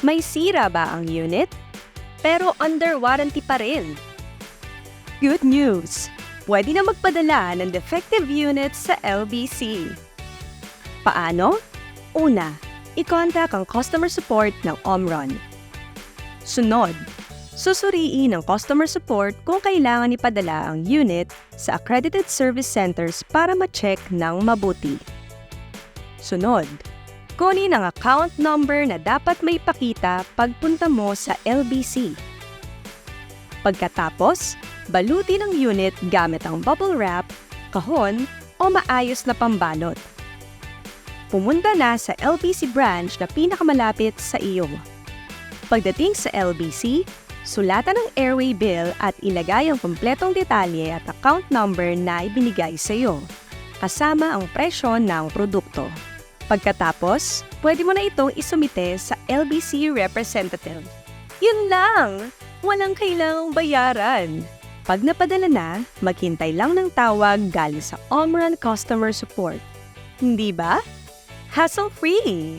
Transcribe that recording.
May sira ba ang unit? Pero under warranty pa rin. Good news! Pwede na magpadala ng defective unit sa LBC. Paano? Una, i-contact ang customer support ng Omron. Sunod, susuriin ng customer support kung kailangan ipadala ang unit sa accredited service centers para ma-check ng mabuti. Sunod, kunin ang account number na dapat may pakita pagpunta mo sa LBC. Pagkatapos, balutin ang unit gamit ang bubble wrap, kahon, o maayos na pambalot. Pumunta na sa LBC branch na pinakamalapit sa iyo. Pagdating sa LBC, sulatan ang airway bill at ilagay ang kumpletong detalye at account number na ibinigay sa iyo, kasama ang presyo ng produkto. Pagkatapos, pwede mo na itong isumite sa LBC representative. Yun lang! Walang kailangang bayaran. Pag napadala na, maghintay lang ng tawag galing sa Omron Customer Support. Hindi ba? Hassle-free!